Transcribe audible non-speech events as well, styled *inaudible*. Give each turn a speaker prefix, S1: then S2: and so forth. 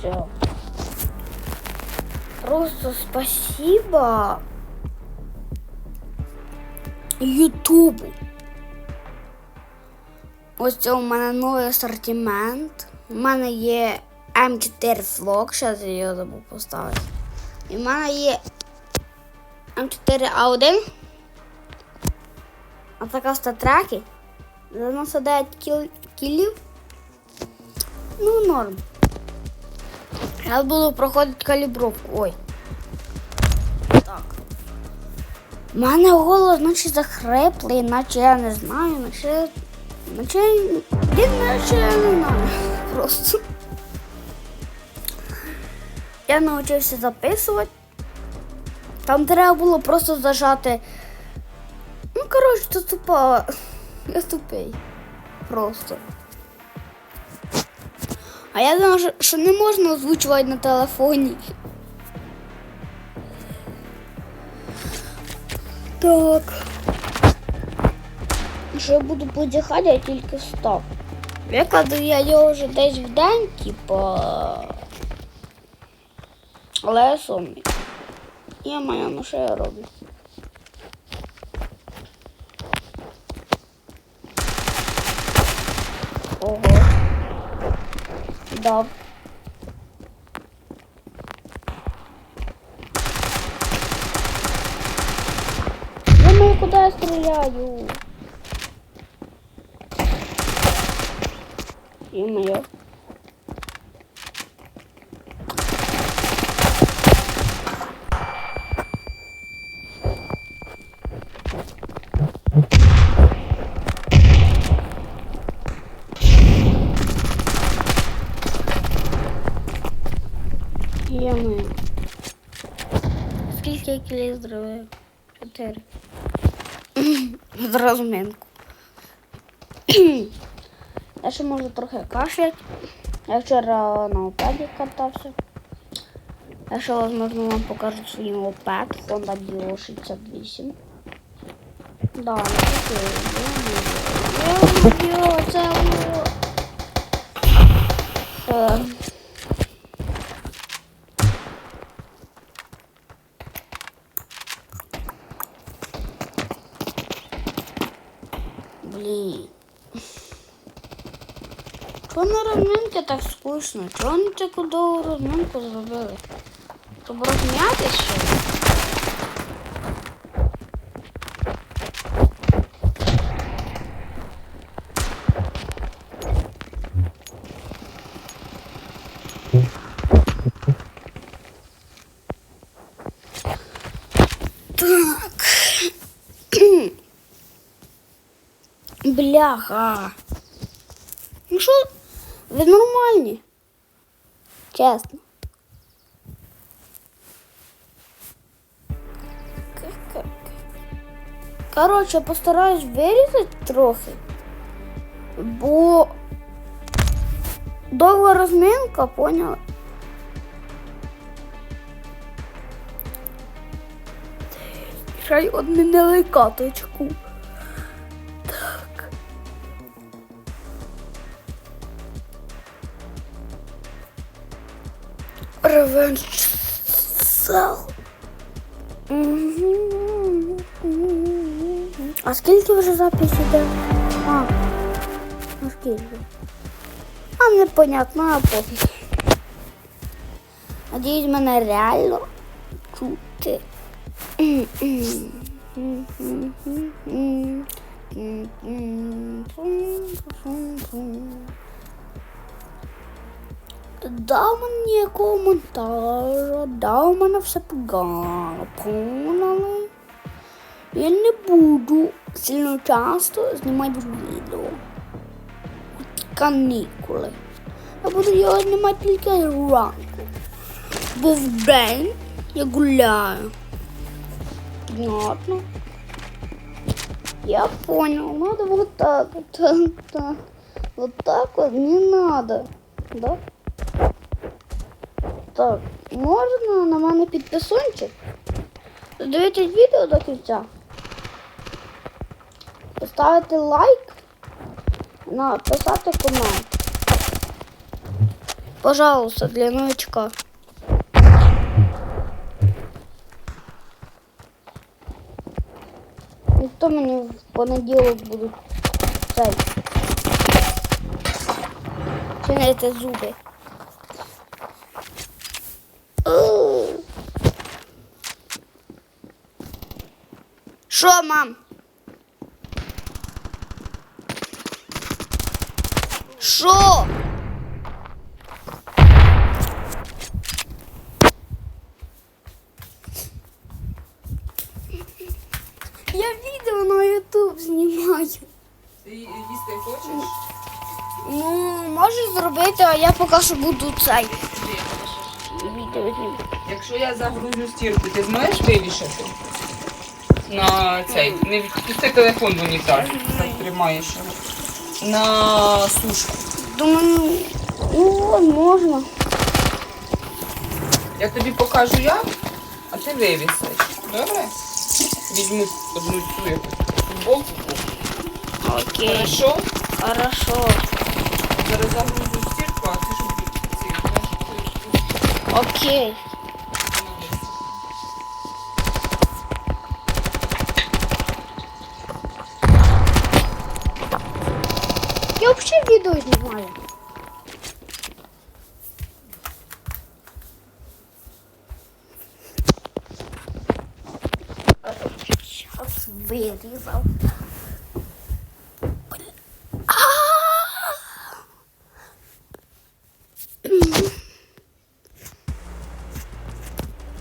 S1: Все. Просто спасибо Ютубу. Ось це у мене новий асортимент. У мене є М4 Vlog, зараз я його забув поставити. І в мене є М4 А1. А така статреки. 99 кіл... кілів. Ну, норм. Зараз буду проходити калібровку. Ой. Так. У мене голос наче захриплий, наче я не знаю, наче. Наче. Він наче я не знаю. *laughs* Просто. Я навчився записувати. Там треба було просто зажати. Ну, коротше, це тупо. *laughs* Я тупий. Просто. А я думаю, що- не можна озвучувати на телефоні. Так. Що я буду подяхати, я тільки встав. Викладу я його вже десь в день, типа. Але я сумний. Я моя, ну що я роблю? Ого Да. Думаю, куда я стреляю? Ё-моё. Ё-моё. Скільки зробив? Чотири. З *coughs* розминку. *coughs* Я ще можу трохи кашлять. Я вчора на опеді катався. Я ще, можливо, вам покажу свій опед Honda Dio 68. Да, ну таке. Ё-моё, це воно. Блін. Чого на розминки так скучно? Чого вони таку довгу розминку зробили? Щоб розм'ятися? що ли? Так. Бляха. Ну що, ви нормальні? Чесно. Коротше, постараюсь вирізати трохи, бо довга розминка, поняла? Ще й одне деликаточку. Ревенж сел. А скільки вже запис іде? А, а скільки? А непонятно, а пофіг. Надіюсь, мене реально чути. Дав мені коментар, дав мене все погано, поняли? Я не буду сильно часто знімати відео. Канікули. Я буду його знімати тільки ранку. Бо в день я гуляю. Понятно? Я понял. Надо вот так вот. *laughs* Так, так. Вот так вот не надо. Да? Так, можна на мене підписунчик? Дивитесь відео до кінця. Поставити лайк, написати комент. Пожалуйста, для новичка. Ніхто мені в понеділок буде цей. Чинити зуби. Що, мам? Що? Я відео на YouTube знімаю.
S2: Ти їсти хочеш?
S1: Ну, можеш зробити, а я поки що буду цей відео знімати.
S2: Якщо я загрузю стірку, ти зможеш вивішати? На цей. Не відпусти телефон в унітаз. Так тримаєш його. На сушку.
S1: Думаю, ну, можна.
S2: Я тобі покажу як, а ти вивісиш. Добре? Візьму одну цю футболку.
S1: Окей.
S2: Хорошо?
S1: Хорошо.
S2: Зараз загрузю стірку, а ти ці.
S1: Окей. Я взагалі відео. Сейчас вирізав.